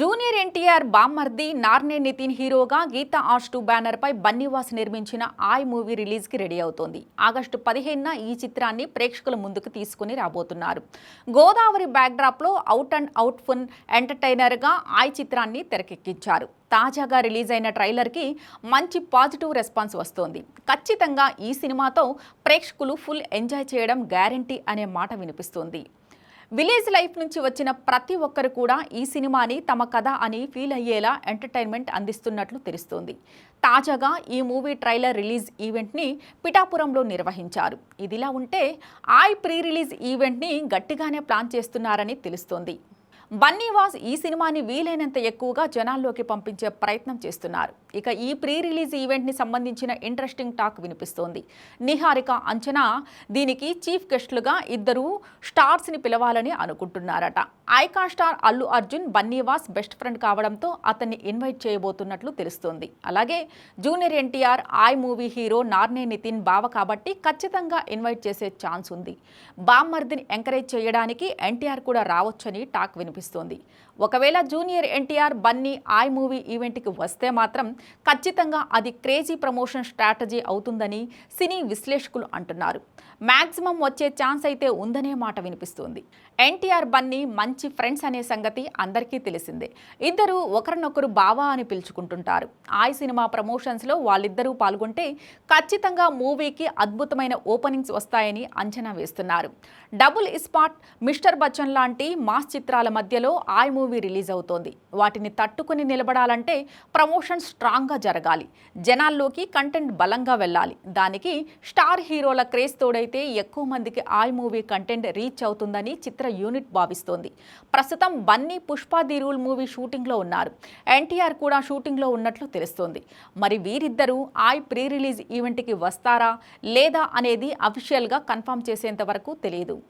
Junior NTR బామ్మర్ది నార్నే నితిన్ హీరోగా Geetha arts two banner పై బన్నీవాస్ నిర్మించిన ఆయ్ మూవీ రిలీజ్కి రెడీ అవుతోంది. ఆగస్టు పదిహేనున ఈ చిత్రాన్ని ప్రేక్షకుల ముందుకు తీసుకుని రాబోతున్నారు. గోదావరి బ్యాక్డ్రాప్లో అవుట్ అండ్ అవుట్ ఫున్ ఎంటర్టైనర్గా ఆయ్ చిత్రాన్ని తెరకెక్కించారు. తాజాగా రిలీజ్ అయిన ట్రైలర్కి మంచి పాజిటివ్ రెస్పాన్స్ వస్తోంది. ఖచ్చితంగా ఈ సినిమాతో ప్రేక్షకులు ఫుల్ ఎంజాయ్ చేయడం గ్యారంటీ అనే మాట వినిపిస్తోంది. విలేజ్ లైఫ్ నుంచి వచ్చిన ప్రతి ఒక్కరు కూడా ఈ సినిమాని తమ కథ అని ఫీల్ అయ్యేలా ఎంటర్టైన్మెంట్ అందిస్తున్నట్లు తెలుస్తోంది. తాజాగా ఈ మూవీ ట్రైలర్ రిలీజ్ ఈవెంట్ని పిఠాపురంలో నిర్వహించారు. ఇదిలా ఉంటే ఆయ్ ప్రీ రిలీజ్ ఈవెంట్ని గట్టిగానే ప్లాన్ చేస్తున్నారని తెలుస్తోంది. బన్నీవాస్ ఈ సినిమాని వీలైనంత ఎక్కువగా జనాల్లోకి పంపించే ప్రయత్నం చేస్తున్నారు. ఇక ఈ ప్రీ రిలీజ్ ఈవెంట్ని సంబంధించిన ఇంట్రెస్టింగ్ టాక్ వినిపిస్తోంది. నిహారిక అంచనా దీనికి చీఫ్ గెస్ట్లుగా ఇద్దరు స్టార్స్ని పిలవాలని అనుకుంటున్నారట. ఐకా star Allu Arjun Bunny Vas best friend కావడంతో అతన్ని ఇన్వైట్ చేయబోతున్నట్లు తెలుస్తోంది. అలాగే junior NTR Aay movie hero Narne Nitin బావ కాబట్టి ఖచ్చితంగా ఇన్వైట్ చేసే ఛాన్స్ ఉంది. బామ్మర్దిని ఎంకరేజ్ చేయడానికి ఎన్టీఆర్ కూడా రావచ్చని టాక్ వినిపిస్తుంది. కనిపిస్తోంది. ఒకవేళ జూనియర్ ఎన్టీఆర్ బన్నీ ఆయ్ మూవీ ఈవెంట్కి వస్తే మాత్రం ఖచ్చితంగా అది క్రేజీ ప్రమోషన్ స్ట్రాటజీ అవుతుందని సినీ విశ్లేషకులు అంటున్నారు. మ్యాక్సిమం వచ్చే ఛాన్స్ అయితే ఉందనే మాట వినిపిస్తుంది. ఎన్టీఆర్ బన్నీ మంచి ఫ్రెండ్స్ అనే సంగతి అందరికీ తెలిసిందే. ఇద్దరు ఒకరినొకరు బావా అని పిలుచుకుంటుంటారు. ఆయ్ సినిమా ప్రమోషన్స్లో వాళ్ళిద్దరూ పాల్గొంటే ఖచ్చితంగా మూవీకి అద్భుతమైన ఓపెనింగ్స్ వస్తాయని అంచనా వేస్తున్నారు. డబుల్ ఇస్పాట్ మిస్టర్ బచ్చన్ లాంటి మాస్ చిత్రాల మధ్యలో ఆయ్ మూవీ రిలీజ్ అవుతోంది. వాటిని తట్టుకుని నిలబడాలంటే ప్రమోషన్ స్ట్రాంగ్గా జరగాలి. జనాల్లోకి కంటెంట్ బలంగా వెళ్ళాలి. దానికి స్టార్ హీరోల క్రేజ్ తోడైతే ఎక్కువ మందికి ఆయ్ మూవీ కంటెంట్ రీచ్ అవుతుందని చిత్ర యూనిట్ భావిస్తోంది. ప్రస్తుతం Bunny Pushpa the rule movie షూటింగ్లో ఉన్నారు. ఎన్టీఆర్ కూడా షూటింగ్లో ఉన్నట్లు తెలుస్తోంది. మరి వీరిద్దరూ ఆయ్ ప్రీ రిలీజ్ ఈవెంట్కి వస్తారా లేదా అనేది అఫీషియల్గా కన్ఫర్మ్ చేసేంత వరకు తెలియదు.